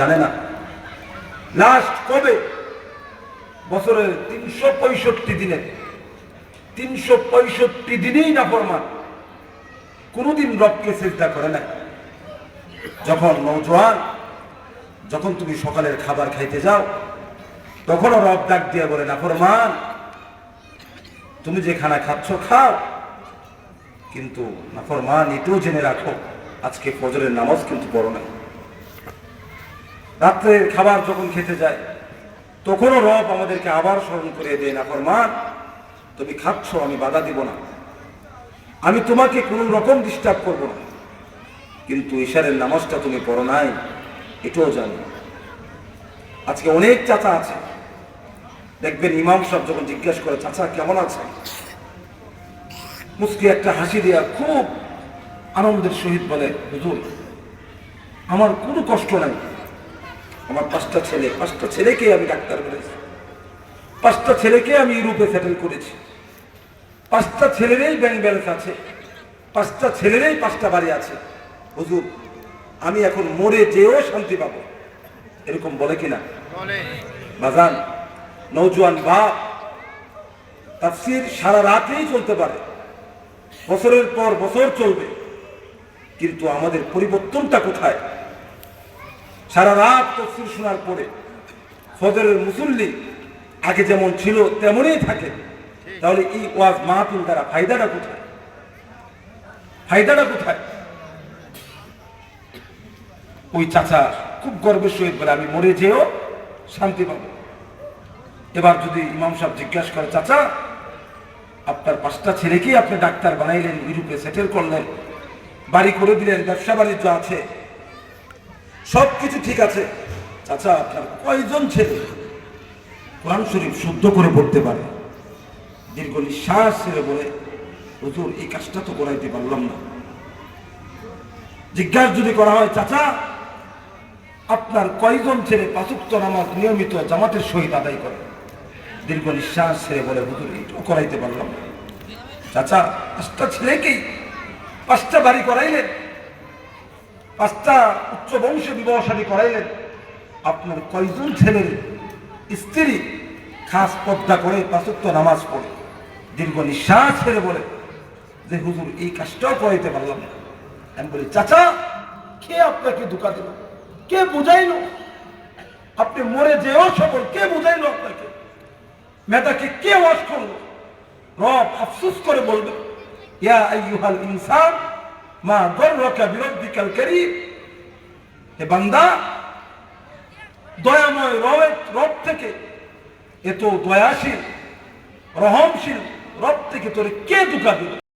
জানে না। লাস্ট কবে? বছরের তিনশো পঁয়ষট্টি দিনে। তিনশো পঁয়ষট্টি দিনেই না ফরমান কোনোদিন রবকে চিন্তা করে না যখন নৌজোয়ান যখন তুমি সকালের খাবার খাইতে যাও, তখনও রব ডাক দিয়ে বলে না ফরমান তুমি যে খানা খাচ্ছ খাও। কিন্তু নাফরমান, এটাও জেনে রাখো, আজকে ফজরের নামাজ কিন্তু পড়ো না রাত্রের খাবার যখন খেতে যায়, তখনও রব আমাদেরকে আবার স্মরণ করে দেয় না মা তুমি খাচ্ছ, আমি বাধা দিব না। আমি তোমাকে কোনো রকম ডিস্টার্ব করব না। কিন্তু ঈশারের নামাজটা তুমি পড়ো নাই, এটাও জানি। আজকে অনেক চাচা আছে। দেখবেন ইমাম সাহেব যখন জিজ্ঞেস করে, চাচা, কেমন আছে? মুসকি একটা হাসি দিয়া খুব আনন্দের সহিত বলে, হুজুর, আমার কোনো কষ্ট নাই। আমার পাঁচটা ছেলে পাঁচটা ছেলেকে আমি ডাক্তার করেছি। পাঁচটা ছেলেকে আমি ইউরোপে সেটেল করেছি। পাঁচটা ছেলেরই ব্যাংক ব্যালেন্স আছে। পাঁচটা ছেলেরই পাঁচটা বাড়ি আছে। হুজুর আমি এখন মরে যেও শান্তি পাবো। এরকম বলে কিনা? বাজান নৌজওয়ান বাপ তাফসির সারা রাতেই চলতে পারে। বছরের পর বছর চলবে। কিন্তু আমাদের পরিবর্তনটা কোথায়? সারা রাত তফসির শোনার পরে ফজরের মুসল্লি আগে যেমন ছিল তেমনই থাকে। তাহলে এই ওয়াজ মাহফিল দ্বারা ফায়দাটা কোথায়? ফায়দাটা কোথায়? ওই চাচা খুব গর্বের সহিত বলে আমি মরে যেও শান্তি পাবো। এবার যদি ইমাম সাহেব জিজ্ঞাসা করে চাচা আপনার পাঁচটা ছেলেকেই আপনি ডাক্তার বানাইলেন ইউরোপে সেটেল করলেন বাড়ি করে দিলেন ব্যবসা বাণিজ্য আছে সব কিছু ঠিক আছে। চাচা, আপনার কয়জন ছেলে? কোরআন শরীফ শুদ্ধ করে পড়তে পারে। দীর্ঘ নিঃশ্বাস ছেড়ে বলে, হুজুর, এই কাজটা তো করাইতে পারলাম না। জিজ্ঞাসা যদি করা হয়, চাচা, আপনার কয়জন ছেলে পাঁচুক্ত নামাজ নিয়মিত জামাতের সহিত আদায় করে? দীর্ঘ নিঃশ্বাস ছেড়ে বলে, হুজুর এটাও করাইতে পারলাম না। চাচা, পাঁচটা ছেলেকেই, পাঁচটা বাড়ি করাইলেন? পাঁচটা উচ্চ বংশে বিবাহ শাদী করাইলেন। আপনার কয়জন ছেলের স্ত্রী খাস পদ্মা করে পাঁচত্ব নামাজ পড়ে? দীর্ঘ নিঃশ্বাস ছেড়ে বলে যে, হুজুর, এই কাজটাও করাইতে পারলাম না। আমি বলি, চাচা, কে আপনাকে ধোকা দিল? কে বুঝাইল? আপনি মরে যেও সফল কে বুঝাইল আপনাকে? মেয়েটাকে কে ওয়াশ করল? রব আফসুস করে বলবে, ইয়া আইয়ুহাল ইনসান মা গর্রকা বিরব্বিকাল কারীম। হে বান্দা, দয়াময় রবের রব থেকে এত দয়াশীল, রহমশীল রব থেকে তোরে কে দুকা দিল?